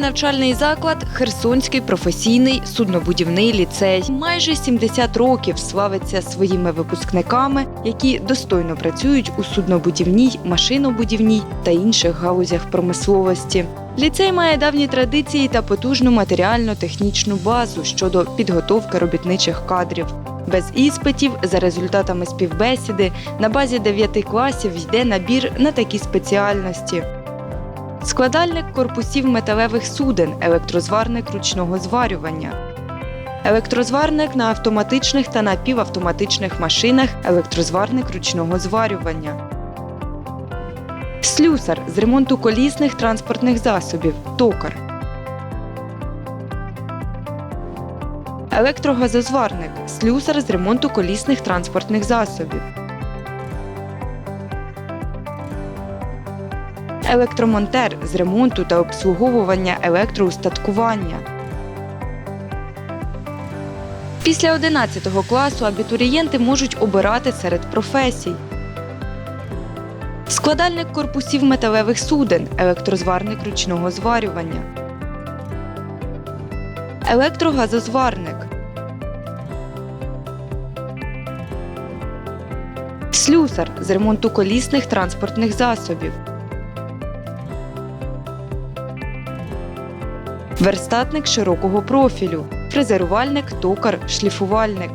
навчальний заклад Херсонський професійний суднобудівний ліцей. Майже 70 років славиться своїми випускниками, які достойно працюють у суднобудівній, машинобудівній та інших галузях промисловості. Ліцей має давні традиції та потужну матеріально-технічну базу щодо підготовки робітничих кадрів. Без іспитів за результатами співбесіди на базі 9 класів йде набір на такі спеціальності. Складальник корпусів металевих суден, електрозварник ручного зварювання. Електрозварник на автоматичних та напівавтоматичних машинах, електрозварник ручного зварювання. Слюсар з ремонту колісних транспортних засобів, токар. Електрогазозварник, слюсар з ремонту колісних транспортних засобів. Електромонтер з ремонту та обслуговування електроустаткування. Після 11 класу абітурієнти можуть обирати серед професій. Складальник корпусів металевих суден, електрозварник ручного зварювання. Електрогазозварник. Слюсар з ремонту колісних транспортних засобів. Верстатник широкого профілю. Фрезерувальник, токар, шліфувальник.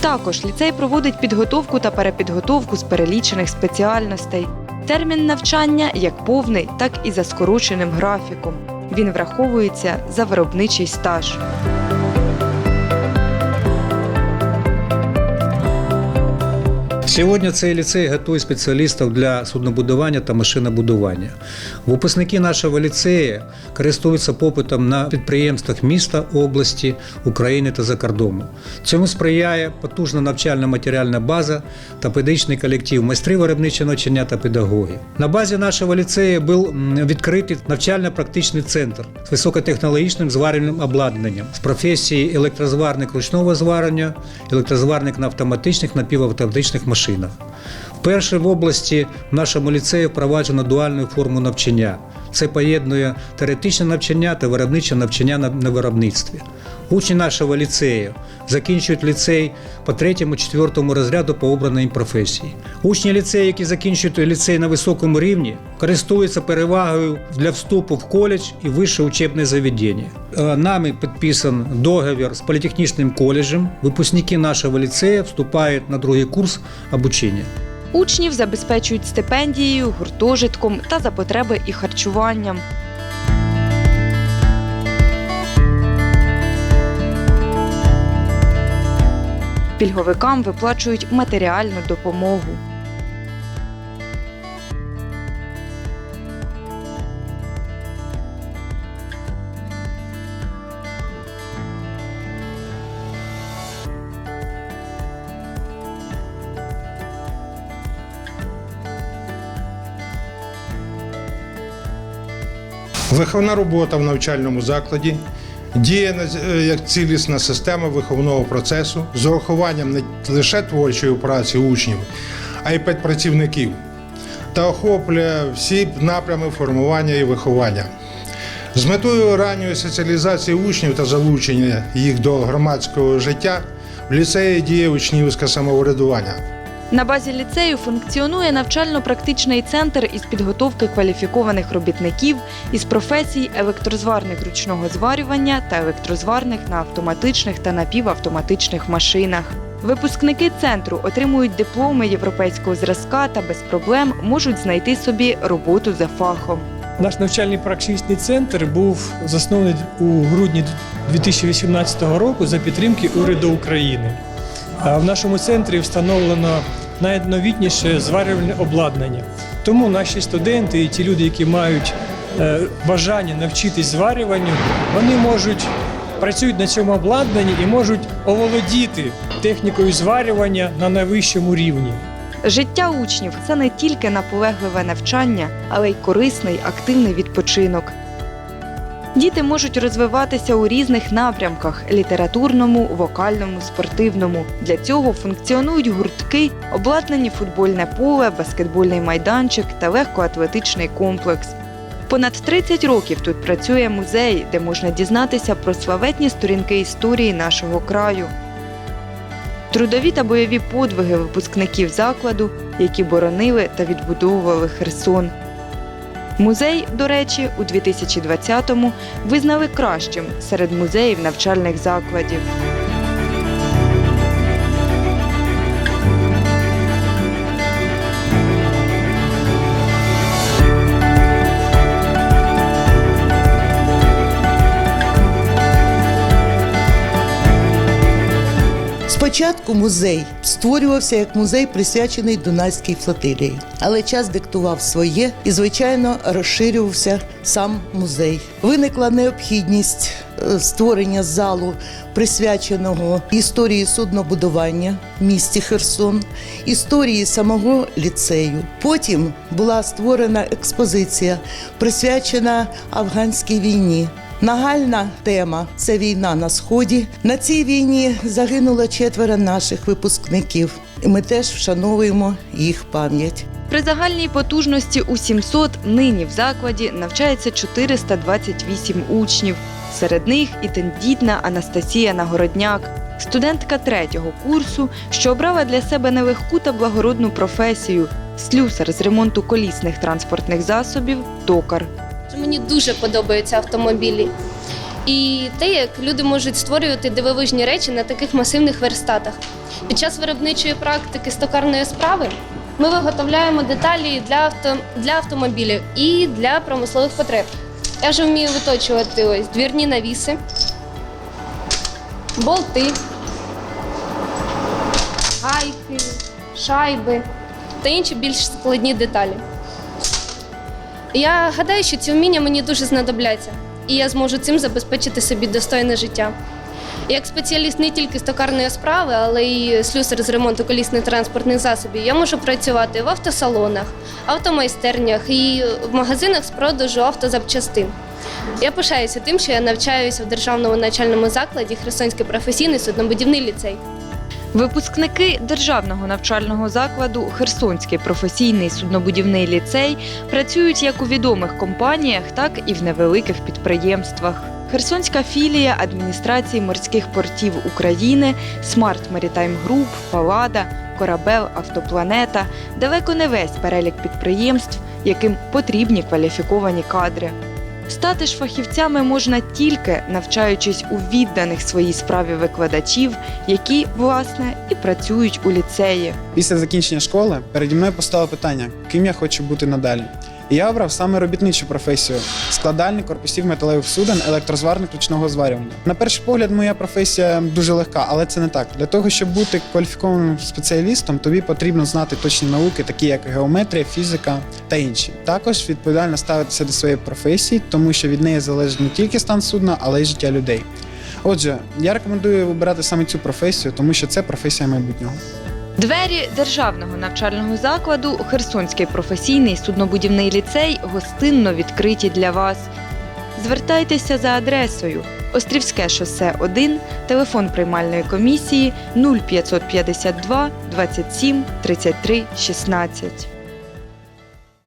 Також ліцей проводить підготовку та перепідготовку з перелічених спеціальностей. Термін навчання як повний, так і за скороченим графіком. Він враховується за виробничий стаж. Сьогодні цей ліцей готує спеціалістів для суднобудування та машинобудування. Випускники нашого ліцею користуються попитом на підприємствах міста, області, України та за кордоном. Цьому сприяє потужна навчальна матеріальна база та педагогічний колектив майстри виробничого навчання та педагоги. На базі нашого ліцею був відкритий навчально-практичний центр з високотехнологічним зварювальним обладнанням з професії електрозварник ручного зварення, електрозварник на автоматичних напівавтоматичних машинах. Вперше в області в нашому ліцеї впроваджено дуальну форму навчання. Це поєднує теоретичне навчання та виробниче навчання на, на виробництві. Учні нашого ліцею закінчують ліцей по третьому, четвертому розряду по обраній професії. Учні ліцею, які закінчують ліцей на високому рівні, користуються перевагою для вступу в коледж і вище учебне заведення. Е, Нами підписан договір з політехнічним коледжем. Випускники нашого ліцею вступають на другий курс обучення. Учнів забезпечують стипендією, гуртожитком та за потреби і харчуванням. Пільговикам виплачують матеріальну допомогу. Виховна робота в навчальному закладі діє е, як цілісна система виховного процесу з урахуванням не лише творчої праці учнів, а й педпрацівників та охоплює всі напрями формування і виховання. З метою ранньої соціалізації учнів та залучення їх до громадського життя в ліцеї діє учнівське самоврядування. На базі ліцею функціонує навчально-практичний центр із підготовки кваліфікованих робітників із професій електрозварник ручного зварювання та електрозварник на автоматичних та напівавтоматичних машинах. Випускники центру отримують дипломи європейського зразка та без проблем можуть знайти собі роботу за фахом. Наш навчальний практичний центр був заснований у грудні 2018 року за підтримки уряду України. В нашому центрі встановлено найновітніше зварювальне обладнання. Тому наші студенти і ті люди, які мають е, бажання навчитись зварюванню, вони можуть працюють на цьому обладнанні і можуть оволодіти технікою зварювання на найвищому рівні. Життя учнів це не тільки наполегливе навчання, але й корисний активний відпочинок. Діти можуть розвиватися у різних напрямках літературному, вокальному, спортивному. Для цього функціонують гуртки, обладнані футбольне поле, баскетбольний майданчик та легкоатлетичний комплекс. Понад 30 років тут працює музей, де можна дізнатися про славетні сторінки історії нашого краю. Трудові та бойові подвиги випускників закладу, які боронили та відбудовували Херсон. Музей, до речі, у 2020-му визнали кращим серед музеїв навчальних закладів. Спочатку музей створювався як музей, присвячений Дунайській флотилії, але час диктував своє і, звичайно, розширювався сам музей. Виникла необхідність е, створення залу, присвяченого історії суднобудування в місті Херсон, історії самого ліцею. Потім була створена експозиція, присвячена афганській війні. Нагальна тема це війна на сході. На цій війні загинуло четверо наших випускників. І ми теж вшановуємо їх пам'ять. При загальній потужності у 700 нині в закладі навчається 428 учнів. Серед них і тендітна Анастасія Нагородняк, студентка третього курсу, що обрала для себе нелегку та благородну професію слюсар з ремонту колісних транспортних засобів токар. Мені дуже подобаються автомобілі. І те, як люди можуть створювати дивовижні речі на таких масивних верстатах. Під час виробничої практики з токарної справи ми виготовляємо деталі для, авто, для автомобілів і для промислових потреб. Я вже вмію виточувати ось двірні навіси, болти, гайки, шайби та інші більш складні деталі. Я гадаю, що ці вміння мені дуже знадобляться, і я зможу цим забезпечити собі достойне життя. Як спеціаліст не тільки з токарної справи, але й слюсар з ремонту колісних транспортних засобів, я можу працювати в автосалонах, автомайстернях і в магазинах з продажу автозапчастин. Я пишаюся тим, що я навчаюся в державному навчальному закладі Херсонський професійний суднобудівний ліцей. Випускники державного навчального закладу Херсонський професійний суднобудівний ліцей працюють як у відомих компаніях, так і в невеликих підприємствах. Херсонська філія адміністрації морських портів України, Smart Maritime Group, Палада, Корабел, Автопланета далеко не весь перелік підприємств, яким потрібні кваліфіковані кадри. Стати ж фахівцями можна тільки навчаючись у відданих своїй справі викладачів, які, власне, і працюють у ліцеї. Після закінчення школи переді мною постало питання, ким я хочу бути надалі. І я обрав саме робітничу професію складальник корпусів металевих суден, електрозварник ручного зварювання. На перший погляд, моя професія дуже легка, але це не так. Для того, щоб бути кваліфікованим спеціалістом, тобі потрібно знати точні науки, такі як геометрія, фізика та інші. Також відповідально ставитися до своєї професії, тому що від неї залежить не тільки стан судна, але й життя людей. Отже, я рекомендую вибирати саме цю професію, тому що це професія майбутнього. Двері державного навчального закладу Херсонський професійний суднобудівний ліцей гостинно відкриті для вас. Звертайтеся за адресою Острівське шосе 1, телефон приймальної комісії 0552 27 33 16.